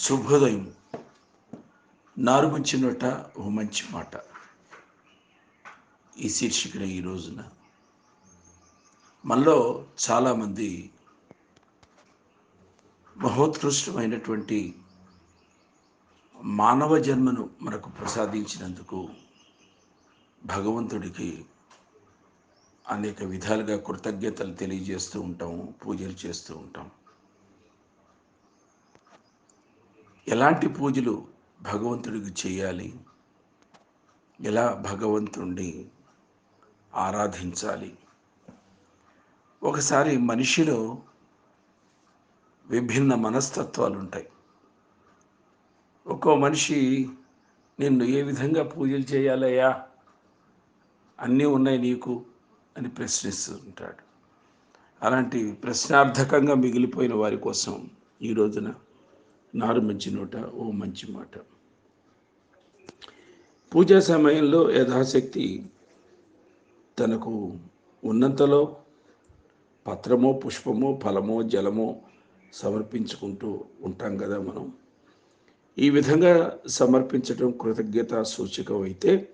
శుభోదయం. నారు నోట ఓ మంచి మాట. ఈ శీర్షికన ఈ రోజున. మనలో చాలామంది మహోత్కృష్టమైనటువంటి మానవ జన్మను మనకు ప్రసాదించినందుకు భగవంతుడికి అనేక విధాలుగా కృతజ్ఞతలు తెలియజేస్తూ ఉంటాము పూజలు చేస్తూ ఉంటాం ఎలాంటి పూజలు భగవంతుడికి చేయాలి? ఎలా భగవంతుణ్ణి ఆరాధించాలి? ఒకసారి మనిషిలో విభిన్న మనస్తత్వాలు ఉంటాయి ఒక్కో మనిషి నిన్ను ఏ విధంగా పూజలు చేయాలయ్యా? అన్నీ ఉన్నాయి నీకు అని ప్రశ్నిస్తుంటాడు. అలాంటి ప్రశ్నార్థకంగా మిగిలిపోయిన వారి కోసం ఈ రోజున నారు మంచి నోట ఓ మంచి మాట. పూజా సమయంలో యథాశక్తి తనకు ఉన్నంతలో పత్రమో పుష్పమో ఫలమో జలమో సమర్పించుకుంటూ ఉంటాం కదా మనం. ఈ విధంగా సమర్పించడం కృతజ్ఞత సూచికమైతే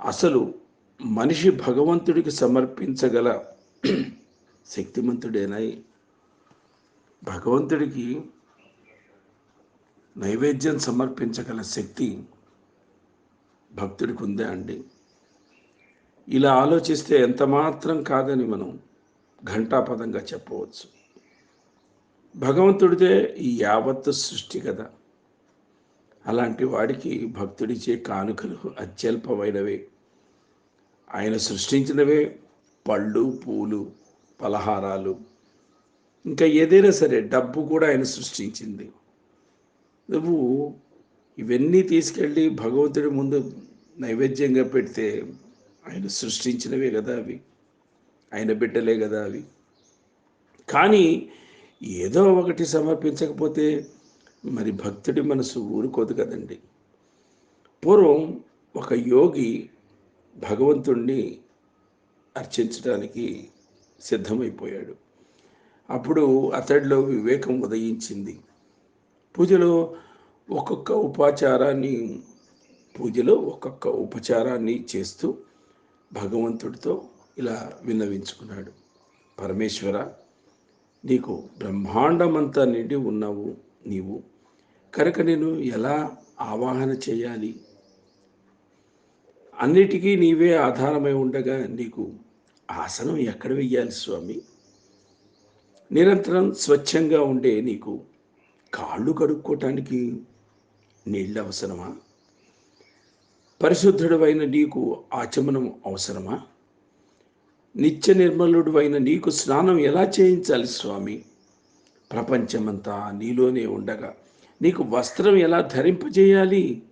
అసలు మనిషి భగవంతుడికి సమర్పించగల శక్తిమంతుడేనాయి. భగవంతుడికి నైవేద్యం సమర్పించగల శక్తి భక్తుడికి ఉందా అండి. ఇలా ఆలోచిస్తే ఎంత మాత్రం కాదని మనం ఘంటాపదంగా చెప్పవచ్చు. భగవంతుడిదే ఈ యావత్తు సృష్టి కదా. అలాంటి వాడికి భక్తుడిచే కానుకలు అత్యల్పమైనవే. ఆయన సృష్టించినవే పళ్ళు పూలు పలహారాలు. ఇంకా ఏదైనా సరే డబ్బు కూడా ఆయన సృష్టించింది. నువ్వు ఇవన్నీ తీసుకెళ్ళి భగవంతుడి ముందు నైవేద్యంగా పెడితే ఆయన సృష్టించినవే కదా అవి. ఆయన బిడ్డలే కదా అవి. కానీ ఏదో ఒకటి సమర్పించకపోతే మరి భక్తుడి మనసు ఊరుకోదు కదండి. పూర్వం ఒక యోగి భగవంతుణ్ణి అర్చించడానికి సిద్ధమైపోయాడు. అప్పుడు అతడిలో వివేకం ఉదయించింది. పూజలో ఒక్కొక్క ఉపాచారాన్ని పూజలో ఒక్కొక్క ఉపచారాన్ని చేస్తూ భగవంతుడితో ఇలా విన్నవించుకున్నాడు. పరమేశ్వర నీకు బ్రహ్మాండమంతా నిండి ఉన్నావు నీవు. కనుక నేను ఎలా ఆవాహన చేయాలి? అన్నిటికీ నీవే ఆధారమై ఉండగా నీకు ఆసనం ఎక్కడ వెయ్యాలి స్వామి? నిరంతరం స్వచ్ఛంగా ఉండే నీకు కాళ్ళు కడుక్కోవటానికి నీళ్ళు అవసరమా పరిశుద్ధుడైన నీకు ఆచమనం అవసరమా? నిత్య నిర్మలుడు అయిన నీకు స్నానం ఎలా చేయించాలి స్వామి? ప్రపంచమంతా నీలోనే ఉండగా నీకు వస్త్రం ఎలా ధరింపజేయాలి?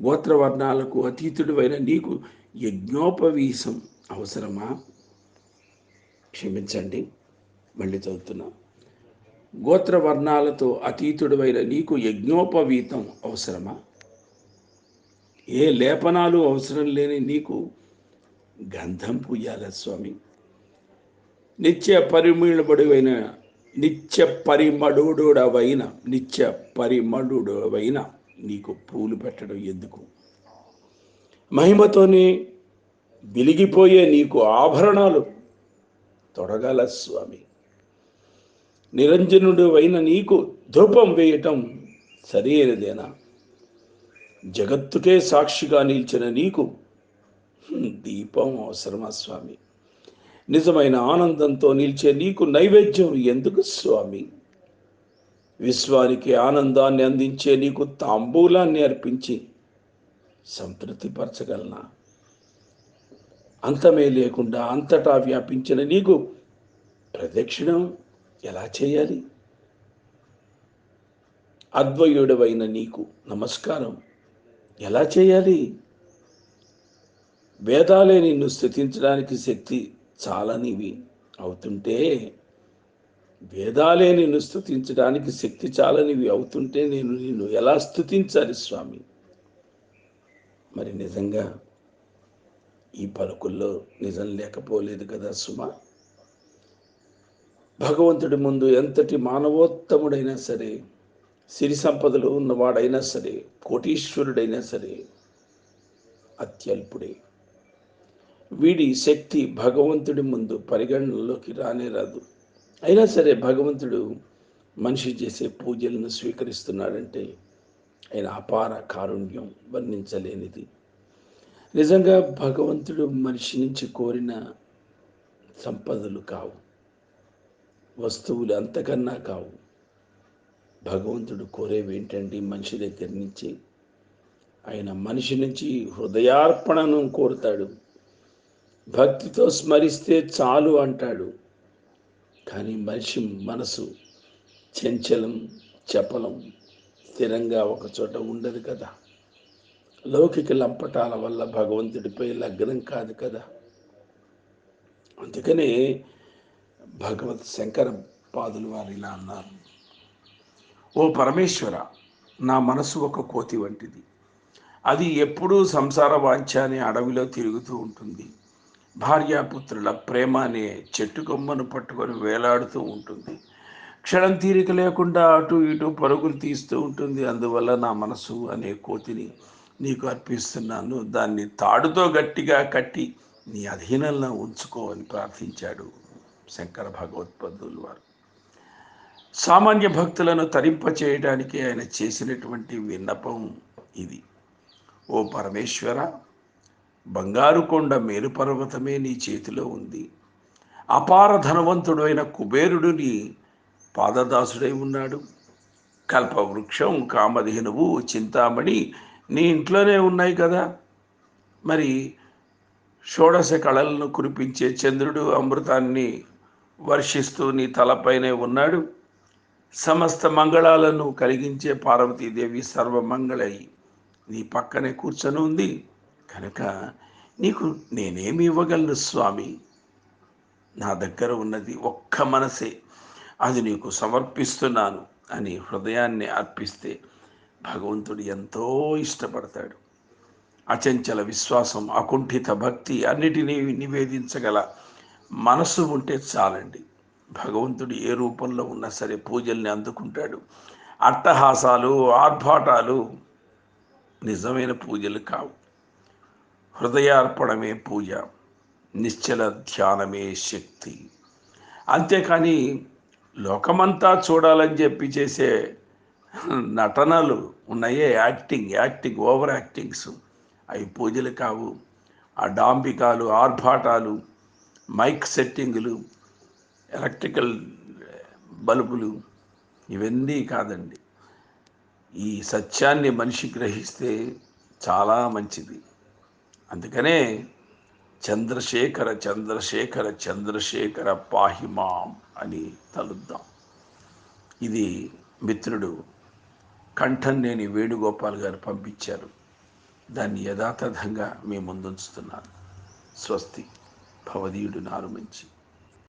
గోత్రవర్ణాలకు అతీతుడు అయిన నీకు యజ్ఞోపవీసం అవసరమా? క్షమించండి మళ్ళీ చదువుతున్నా. గోత్రవర్ణాలతో అతీతుడైన నీకు యజ్ఞోపవీతం అవసరమా? ఏ లేపనాలు అవసరం లేని నీకు గంధం పూయాల స్వామి? నిత్య పరిమళబడువైన నిత్య పరిమడుడవైన నిత్య పరిమడుడవైన నీకు పూలు పెట్టడం ఎందుకు? మహిమతోనే వెలిగిపోయే నీకు ఆభరణాలు తొడగల స్వామి. నిరంజనుడు అయిన నీకు ధూపం వేయటం సరైనదేనా? జగత్తుకే సాక్షిగా నిలిచిన నీకు దీపం అవసరమా స్వామి? నిజమైన ఆనందంతో నిలిచే నీకు నైవేద్యం ఎందుకు స్వామి? విశ్వానికి ఆనందాన్ని అందించే నీకు తాంబూలాన్ని అర్పించి సంతృప్తిపరచగలనా? అంతమే లేకుండా అంతటా వ్యాపించిన నీకు ప్రదక్షిణం ఎలా చేయాలి? అద్వయుడవైన నీకు నమస్కారం. ఎలా చేయాలి? వేదాలే నిన్ను స్థుతించడానికి శక్తి చాలనివి అవుతుంటే వేదాలే నిన్ను స్థుతించడానికి శక్తి చాలనివి అవుతుంటే నేను నిన్ను ఎలా స్థుతించాలి స్వామి? మరి నిజంగా ఈ పలుకుల్లో నిజం లేకపోలేదు కదా సుమా? భగవంతుడి ముందు ఎంతటి మానవోత్తముడైనా సరే సిరి సంపదలు ఉన్నవాడైనా సరే కోటీశ్వరుడైనా సరే అత్యల్పుడే. వీడి శక్తి భగవంతుడి ముందు పరిగణనలోకి రానే రాదు. అయినా సరే భగవంతుడు మనిషి చేసే పూజలను స్వీకరిస్తున్నాడంటే ఆయన అపార కారుణ్యం వర్ణించలేనిది. నిజంగా భగవంతుడు మనిషి నుంచి కోరిన సంపదలు కావు. వస్తువులు అంతకన్నా కావు. భగవంతుడు కోరేవి ఏంటండి? మనిషి దగ్గర నుంచి ఆయన మనిషి నుంచి హృదయార్పణను కోరుతాడు. భక్తితో స్మరిస్తే చాలు అంటాడు. కానీ మనిషి మనసు చంచలం చపలం స్థిరంగా ఒక చోట ఉండదు కదా. లౌకిక లంపటాల వల్ల భగవంతుడిపై లగ్నం కాదు కదా. అందుకనే భగవత్ శంకర పాదులు వారు ఇలా అన్నారు. ఓ పరమేశ్వర నా మనసు ఒక కోతి వంటిది. అది ఎప్పుడూ సంసార వాంఛ అనే అడవిలో తిరుగుతూ ఉంటుంది. భార్యాపుత్రుల ప్రేమ అనే చెట్టు కొమ్మను పట్టుకొని వేలాడుతూ ఉంటుంది. క్షణం తీరిక లేకుండా అటు ఇటు పరుగులు తీస్తూ ఉంటుంది. అందువల్ల నా మనసు అనే కోతిని నీకు అర్పిస్తున్నాను. దాన్ని తాడుతో గట్టిగా కట్టి నీ అధీనంలో ఉంచుకోవని ప్రార్థించాడు. శంకర భగవత్పదులు వారు. సామాన్య భక్తులను తరింప చేయడానికి ఆయన చేసినటువంటి విన్నపం ఇది. ఓ పరమేశ్వర బంగారు కొండ మేలుపర్వతమే నీ చేతిలో ఉంది. అపార ధనవంతుడైన అయిన కుబేరుడు నీ పాదదాసుడై ఉన్నాడు. కల్పవృక్షం కామధేనువు చింతామణి నీ ఇంట్లోనే ఉన్నాయి కదా. మరి షోడశ కళలను కురిపించే చంద్రుడు అమృతాన్ని వర్షిస్తూ నీ తలపైనే ఉన్నాడు. సమస్త మంగళాలను కలిగించే పార్వతీదేవి సర్వమంగళై నీ పక్కనే కూర్చొని ఉంది. కనుక నీకు నేనేమి ఇవ్వగలను స్వామి? నా దగ్గర ఉన్నది ఒక్క మనసే. అది నీకు సమర్పిస్తున్నాను అని హృదయాన్ని అర్పిస్తే భగవంతుడు ఎంతో ఇష్టపడతాడు. అచంచల విశ్వాసం అకుంఠిత భక్తి అన్నిటినీ నివేదించగల మనసు ఉంటే చాలండి. భగవంతుడు ఏ రూపంలో ఉన్నా సరే పూజల్ని అందుకుంటాడు. అట్టహాసాలు ఆర్భాటాలు నిజమైన పూజలు కావు. హృదయార్పణమే పూజ నిశ్చల ధ్యానమే శక్తి. అంతేకాని లోకమంతా చూడాలని చెప్పి చేసే నటనలు ఉన్నాయే యాక్టింగ్ యాక్టింగ్ ఓవర్ యాక్టింగ్స్ అవి పూజలు కావు. ఆ డాంబికాలు ఆర్భాటాలు మైక్ సెట్టింగులు ఎలక్ట్రికల్ బల్బులు ఇవన్నీ కాదండి. ఈ సత్యాన్ని మనిషి గ్రహిస్తే చాలా మంచిది. అందుకనే చంద్రశేఖర చంద్రశేఖర చంద్రశేఖర పాహిమాం అని తలుద్దాం. ఇది మిత్రుడు కంఠంనేని వేణుగోపాల్ గారు పంపించారు. దాన్ని యథాతథంగా మీ ముందుంచుతున్నాను. స్వస్తి. భవదీయుడు నారు మంచి.